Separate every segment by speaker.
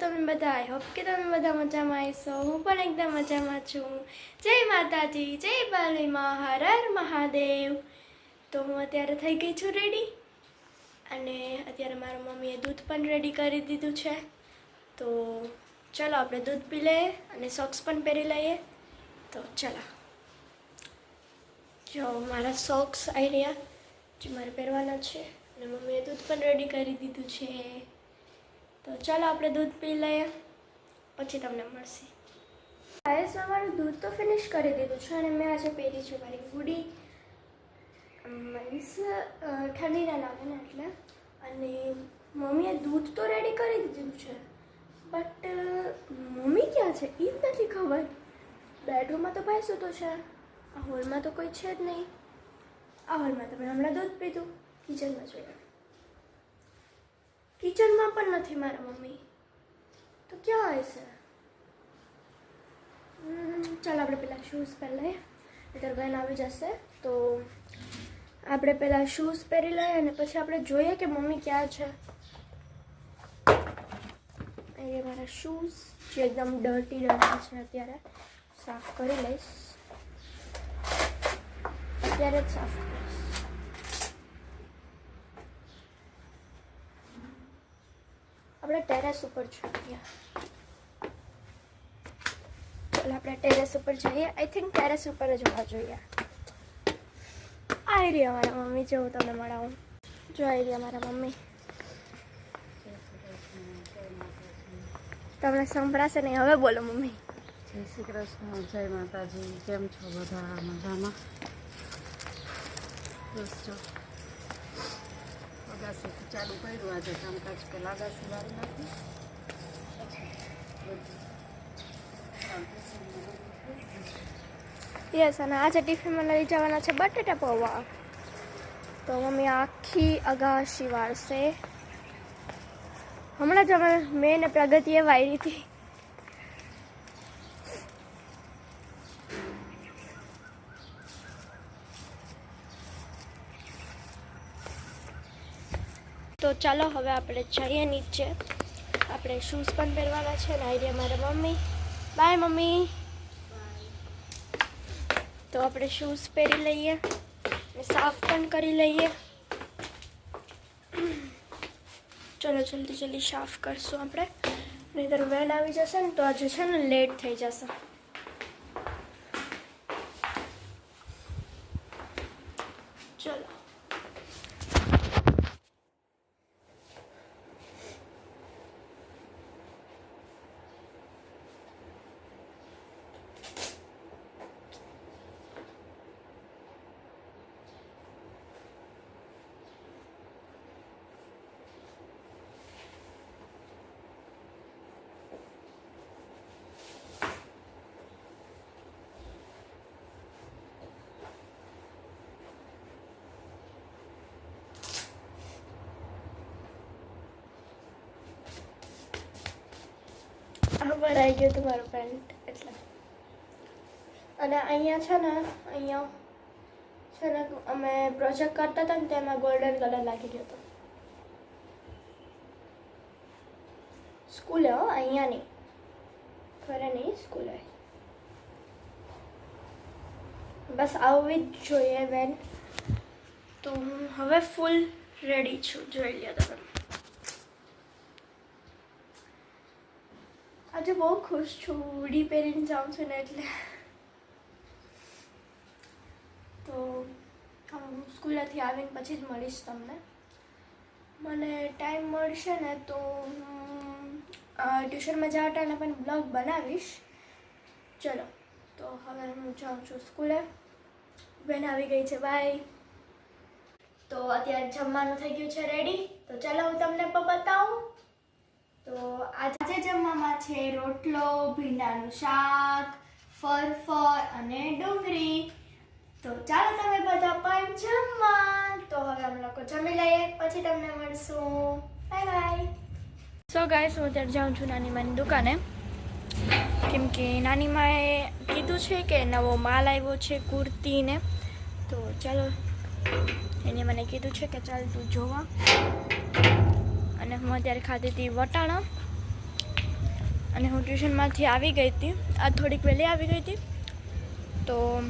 Speaker 1: તમે બધા I hope કે તમે બધા મજામાં આવીશો હું પણ એકદમ મજામાં છું. જય માતાજી, જય બાલીમાં હર હર મહાદેવ. તો હું અત્યારે થઈ ગઈ છું રેડી અને અત્યારે મારા મમ્મીએ દૂધ પણ રેડી કરી દીધું છે. તો ચલો આપણે દૂધ પી લઈએ અને સોક્સ પણ પહેરી લઈએ. તો ચલો. જો મારા સોક્સ આવી રહ્યા. જે મારે પહેરવાના છે. અને મમ્મીએ દૂધ પણ રેડી કરી દીધું છે. તો ચાલો આપણે દૂધ પી લઈએ. પછી તમને મળશે. આયુષમાં મારું દૂધ તો ફિનિશ કરી દીધું છે અને મેં આજે પહેરી છે મારી હુડી મીન્સ ઠંડી ના લાગે ને એટલે. અને મમ્મીએ દૂધ તો રેડી કરી દીધું છે. બટ મમ્મી ક્યાં છે? એ જ નથી ખબર. બેડરૂમમાં તો ભાઈ સૂતો છે. આ હોલમાં તો કોઈ છે જ નહીં. આ હોલમાં તમે હમણાં દૂધ પીધું. કિચનમાં જોયું. કિચનમાં પણ નથી મારા મમ્મી. તો ક્યાં હશે ચાલો આપણે પહેલાં શૂઝ પહેરી લઈએ. નહીતર બેન આવી જશે તો આપણે પહેલાં શૂઝ પહેરી લઈએ અને પછી આપણે જોઈએ કે મમ્મી ક્યાં છે. અહીંયા મારા શૂઝ જે એકદમ ડર્ટી ડર્ટી છે અત્યારે. સાફ કરી લઈશ. અત્યારે જ સાફ કરીશ આપણે ટેરેસ ઉપર છીએ ચાલો આપણે ટેરેસ ઉપર જઈએ. આઈ થિંક ટેરેસ ઉપર જ હોવા જોઈએ. આવી રહ્યા મારા મમ્મી, જો હું તમને મળાવું. જો આવી રહ્યા મારા મમ્મી. તમને સંભળાશે નહીં. હવે બોલો મમ્મી.
Speaker 2: જય શ્રી કૃષ્ણ. જય માતાજી. કેમ છો બધા મજામાં? બસ જો. અગાસી ચાલુ કર્યું. આજે કામકાજ પહેલાં અગાસી વાળી નાખી
Speaker 1: યસ અને આજે ટિફિનમાં લઈ જવાના છે બટેટા પૌવા. તો મમ્મી, આખી અગાશી વાળશે હમણાં જ અમે મેં પ્રગતિએ વાયરી હતી. ચાલો, હવે આપણે જઈએ નીચે. આપણે શૂઝ પણ પહેરવાના છે ને, આઈડિયા મારા મમ્મી. By mummy. તો આપણે શૂઝ પહેરી લઈએ અને સાફ પણ કરી લઈએ. ચલો, જલ્દી જલ્દી સાફ કરશું આપણે. નહીતર વેન આવી જશે ને, તો આજે છે ને લેટ થઈ જશે ચલો આ ભરાઈ ગયું હતું મારું પેન્ટ એટલે. અને અહીંયા છે ને, અહીંયા છે ને અમે પ્રોજેક્ટ કરતા હતા ને તેમાં ગોલ્ડન કલર લાગી ગયો હતો. સ્કૂલે હો, અહીંયા નહીં. ખરે નહીં, સ્કૂલે. બસ આવવી જ જોઈએ બેન. તો હું હવે ફૂલ રેડી છું. જોઈ લ્યો તમે. આજે બહુ ખુશ છું. ઉડી પહેરીને જાઉં છું ને એટલે. તો હું સ્કૂલેથી આવીને પછી જ મળીશ તમને. મને ટાઈમ મળશે ને તો હું ટ્યુશનમાં જવા ટાઈમે પણ બ્લોગ બનાવીશ. ચલો, તો હવે હું જાઉં છું સ્કૂલે. બેન આવી ગઈ છે. બાય. તો અત્યારે જમવાનું થઈ ગયું છે રેડી તો ચાલો હું તમને પણ બતાવું. તો આજે જમવામાં છે રોટલો, ભીંડાનું શાક, ફરફર અને ડુંગળી. તો ચાલો તમે બધા પણ જમવા. તો હવે અમે લોકો જમી લઈએ, પછી તમને મળશું. બાય બાય સો ગાઈસ હું અત્યારે જાઉં છું નાની માની દુકાને. કેમ કે નાની માએ કીધું છે કે નવો માલ આવ્યો છે કુર્તીને. તો ચાલો, એને મને કીધું છે કે ચાલ તું જોવા. અને હું અત્યારે ખાધી હતી વટાણા. અને હું ટ્યુશનમાંથી આવી ગઈ હતી. આ થોડીક વહેલી આવી ગઈ હતી. તો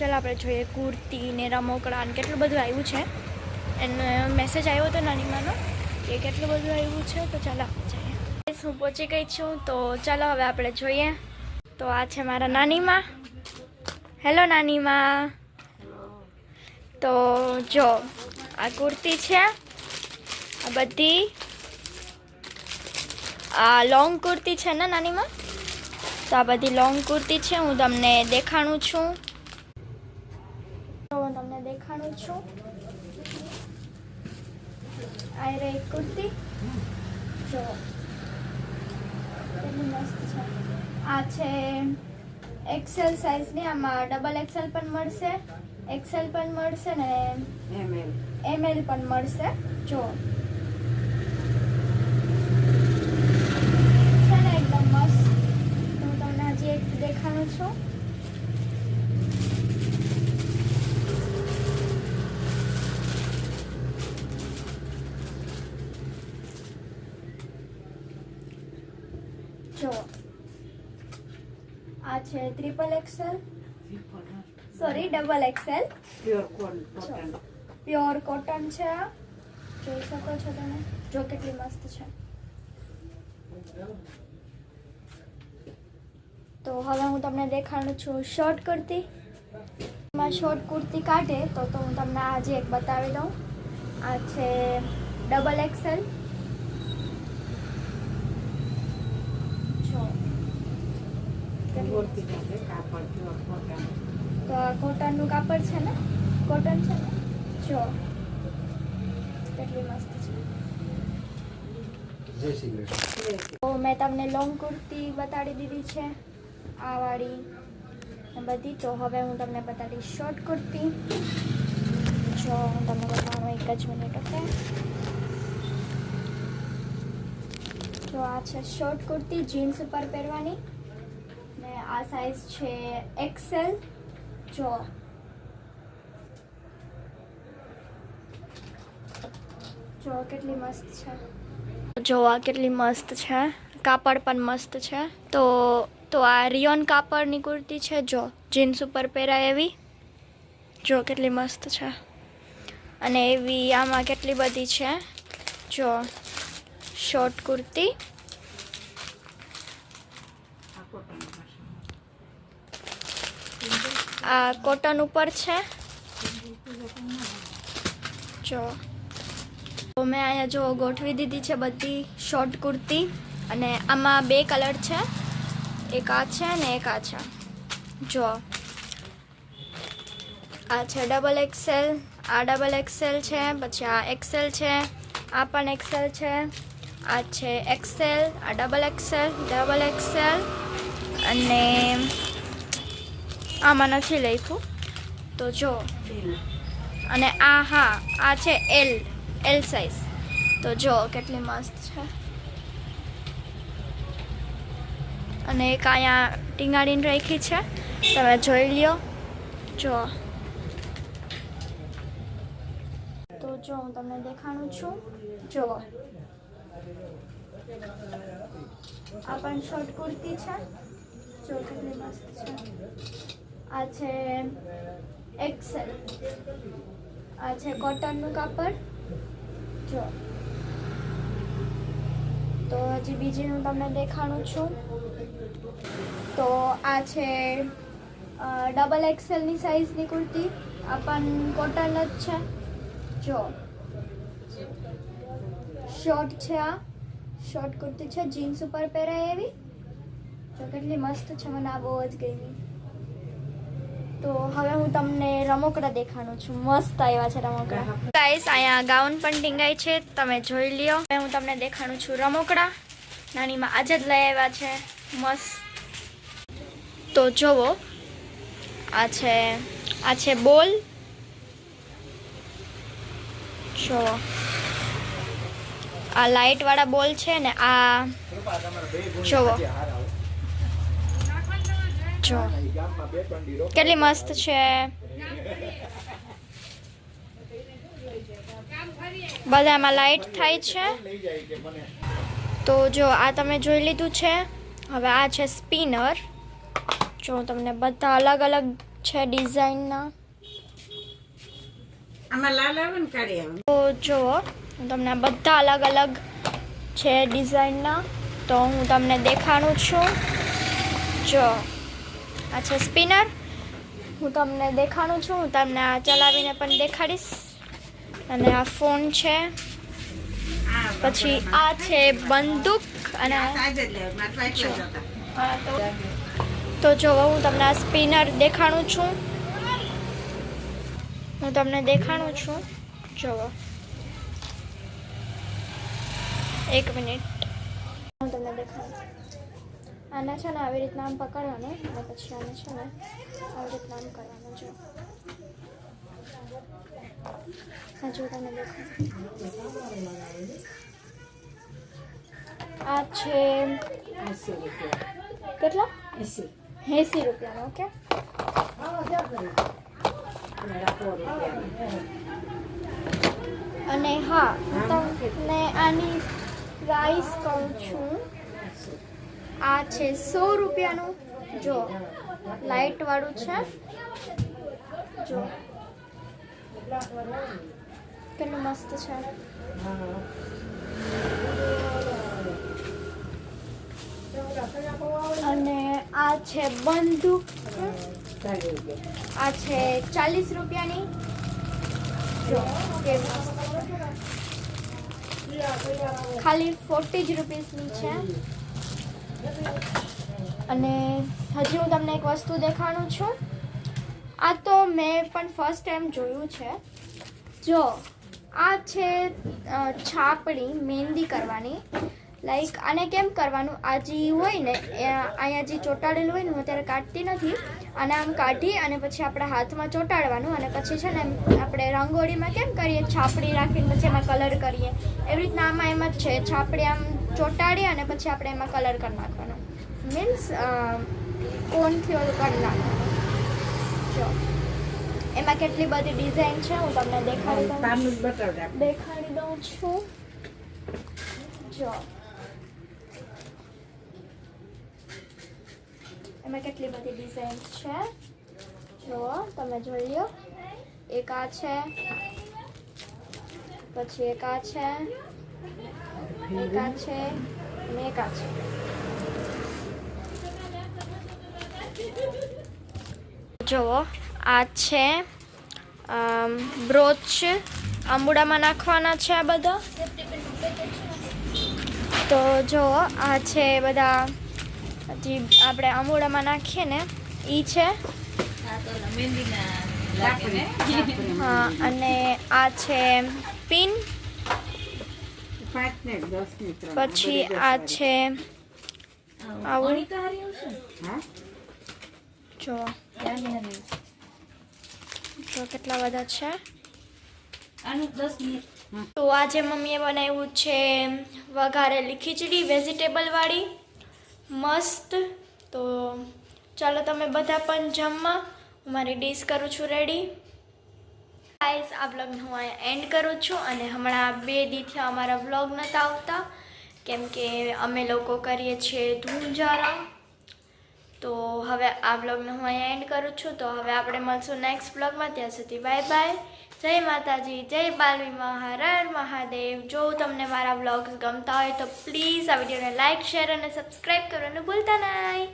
Speaker 1: ચાલો આપણે જોઈએ કુર્તી ને રમકડા ને કેટલું બધું આવ્યું છે. એનો મેસેજ આવ્યો હતો નાનીમાનો કે કેટલું બધું આવ્યું છે, તો ચાલો આપણે જઈએ. હું પહોંચી ગઈ છું, તો ચાલો હવે આપણે જોઈએ. તો આ છે મારા નાનીમાં. હેલો નાનીમાં. તો જો, આ કુર્તી છે. આ બધી આ લોંગ કુર્તી છે ને નાનીમાં? તો આ બધી લોંગ કુર્તી છે હું તમને દેખાણું છું. તો હું તમને દેખાણું છું. આ રહી કુર્તી. જો મસ્ત છે. આ છે એક્સેલ સાઇઝની આમાં ડબલ એક્સેલ પણ મળશે. એક્સેલ પણ મળશે ને
Speaker 2: એમએલ
Speaker 1: એમએલ પણ મળશે. જો છે ને એકદમ મસ્ત તો હું તમને હજી એક દેખાડું છું જો આ છે? Triple XL sorry double XL
Speaker 2: pure cotton
Speaker 1: pure cotton છે આ. જોઈ શકો છો તમે? જો કેટલી મસ્ત છે. તો હવે હું તમને દેખાડું છું શોર્ટ કુર્તી. એમાં શોર્ટ કુર્તી કાઢે તો તો હું તમને આજે એક બતાવી દઉં. આ છે ડબલ એક્સેલ જો
Speaker 2: મૂર્તિ સાથે કાપડ પ્યોર કોટન
Speaker 1: તો કોટનનું કાપડ છે ને? કોટન છે ને? જો. કેટલી મસ્ત છે. તો મેં તમને લોંગ કુર્તી બતાડી દીધી છે આ વાળી બધી. તો હવે હું તમને બતાડીશ શોર્ટ કુર્તી. જો હું તમને બતાવું એક જ મિનિટ ઓકે જો આ છે શોર્ટ કુર્તી જીન્સ ઉપર પહેરવાની. આ સાઈઝ છે એક્સેલ જો. જો કેટલી મસ્ત છે. જોવા કેટલી મસ્ત છે. કાપડ પણ મસ્ત છે. તો તો આ રિયોન કાપડની કુર્તી છે. જો, જીન્સ ઉપર પહેરાય એવી. જો કેટલી મસ્ત છે. અને એવી આમાં કેટલી બધી છે. જો, શોર્ટ કુર્તી
Speaker 2: આ કોટન
Speaker 1: આ કોટન ઉપર છે. જો. તો મેં અહીંયા જો ગોઠવી દીધી છે બધી શોર્ટ કુર્તી અને આમાં બે કલર છે. એક આ છે ને એક આ છે. જો. આ છે ડબલ એક્સેલ આ ડબલ એક્સેલ છે, પછી આ એક્સેલ છે, આ પણ એક્સેલ છે, આ છે એક્સેલ આ ડબલ એક્સેલ ડબલ એક્સેલ અને આમાં નથી લખ્યું. તો જો. અને આ હા, આ છે એલ એલ સાઈઝ તો જો કેટલી મસ્ત છે. અને એક અહીંયા ટીંગાડીને રાખી છે. તમે જોઈ લ્યો. જો. તો જો, હું તમને દેખાડું છું. જો. આ પણ શોર્ટ કુર્તી છે. જો, કેટલી મસ્ત છે. આ છે એક્સેલ આ છે કોટનનું કાપડ. જો. તો હજી બીજી હું તમને દેખાડું છું. તો આ છે ડબલ એક્સેલની સાઈઝની કુર્તી. આ પણ કોટન જ છે. જો. શોર્ટ છે આ. શોર્ટ કુર્તી છે જીન્સ ઉપર પહેરાય એવી. જો કેટલી મસ્ત છે, મને આ બહુ જ ગમી. તો હવે હું તમને રમકડા દેખાડું છું. મસ્ત આવ્યા છે રમકડા. ગાઈસ અહીંયા ગાઉન પણ ટીંગાઈ છે. તમે જોઈ લ્યો. હવે હું તમને દેખાડું છું રમકડા. નાનીમાં આજે જ લઈ આવ્યા છે. મસ્ત. તો જુઓ આ છે આ છે બોલ. જો આ લાઇટ વાળા બોલ છે ને આ જોવો. જો. કેટલી મસ્ત છે. બધામાં લાઇટ થાય છે. તો જો આ તમે જોઈ લીધું છે. હવે આ છે સ્પિનર જો તમને બધા અલગ અલગ છે ડિઝાઇનના તો હું તમને બધા અલગ અલગ છે ડિઝાઇનના તો હું તમને દેખાડું છું. જો. આ છે સ્પિનર. હું તમને દેખાડું છું. હું તમને આ ચલાવીને પણ દેખાડીશ. અને આ ફોન છે. પછી આ છે બંદૂક અને
Speaker 2: તો એટલા
Speaker 1: હા, તમને આ સ્પિનર દેખાડું છું. હું તમને દેખાડું છું. જુઓ એક મિનિટ. હું તમને દેખાડું આને છે ને આવી રીતના આમ પકડવાનું અને પછી આને છે ને આવી રીતના આમ કરવાનું, જો. હા જો તમને દેખાડું આ છે કેટલા?
Speaker 2: એંસી
Speaker 1: એંસી રૂપિયાનો, ઓકે. અને હા હું તમને આની પ્રાઇસ કહું છું. આ છે સો રૂપિયાનું. જો, લાઇટવાળું છે. જો. કેટલું મસ્ત છે. અને આ છે બંદૂક. આ છે ચાલીસ રૂપિયાની. ખાલી ફોર્ટી જ રૂપીસની છે. અને હજી હું તમને એક વસ્તુ દેખાડું છું. આ તો મેં પણ ફર્સ્ટ ટાઈમ જોયું છે. જો, આ છે છાપડી મહેંદી કરવાની. લાઈક આને કેમ કરવાનું? આ જે હોય ને અહીંયા જે ચોંટાડેલું હોય ને, હું અત્યારે કાઢતી નથી. અને આમ કાઢી અને પછી આપણે હાથમાં ચોંટાડવાનું અને પછી છે ને, આપણે રંગોળીમાં કેમ કરીએ? છાપડી રાખીને પછી એમાં કલર કરીએ. એવી રીતના આમાં એમ જ છે. છાપડી આમ ચોંટાડી અને પછી આપણે એમાં કલર કરી નાખવાનો. મીન્સ કોનથી ઓલું કરી નાખવાનું. જો. એમાં કેટલી બધી ડિઝાઇન છે હું તમને દેખાડી દઉં
Speaker 2: જ.
Speaker 1: દેખાડી દઉં છું. જો. એમાં કેટલી બધી ડિઝાઇન છે? જુઓ તમે જોઈ લો. એક આ છે. પછી એક આ છે. છે. જુઓ આ છે. બ્રોચ આંબુડામાં નાખવાના છે આ બધા. તો જો આ છે બધા હજી આપણે આંબુડામાં નાખીએ ને એ છે. હા અને આ છે પિન
Speaker 2: પાંચ ને દસ ને ત્રણ
Speaker 1: પછી આ છે આવું. જો. જો કેટલા બધા છે. તો આજે મમ્મીએ બનાવ્યું છે વઘારેલી ખીચડી વેજીટેબલ વાળી. મસ્ત. તો ચાલો તમે બધા પણ જમવા. હું મારી ડીશ કરું છું રેડી ગાઈઝ આ વ્લોગને હું અહીંયા એન્ડ કરું છું અને હમણાં બે દીથી અમારા વ્લોગ નહોતા આવતા. કેમ કે અમે લોકો કરીએ છીએ ધૂમજારા તો હવે આ બ્લોગને હું અહીંયા એન્ડ કરું છું. તો હવે આપણે મળશું નેક્સ્ટ બ્લોગમાં ત્યાં સુધી બાય બાય જય માતાજી, જય બાલવી મહારાજ મહાદેવ. જો તમને મારા બ્લોગ્સ ગમતા હોય તો પ્લીઝ આ વિડીયોને લાઇક શેર અને સબસ્ક્રાઈબ કરવાનું ભૂલતા નહીં.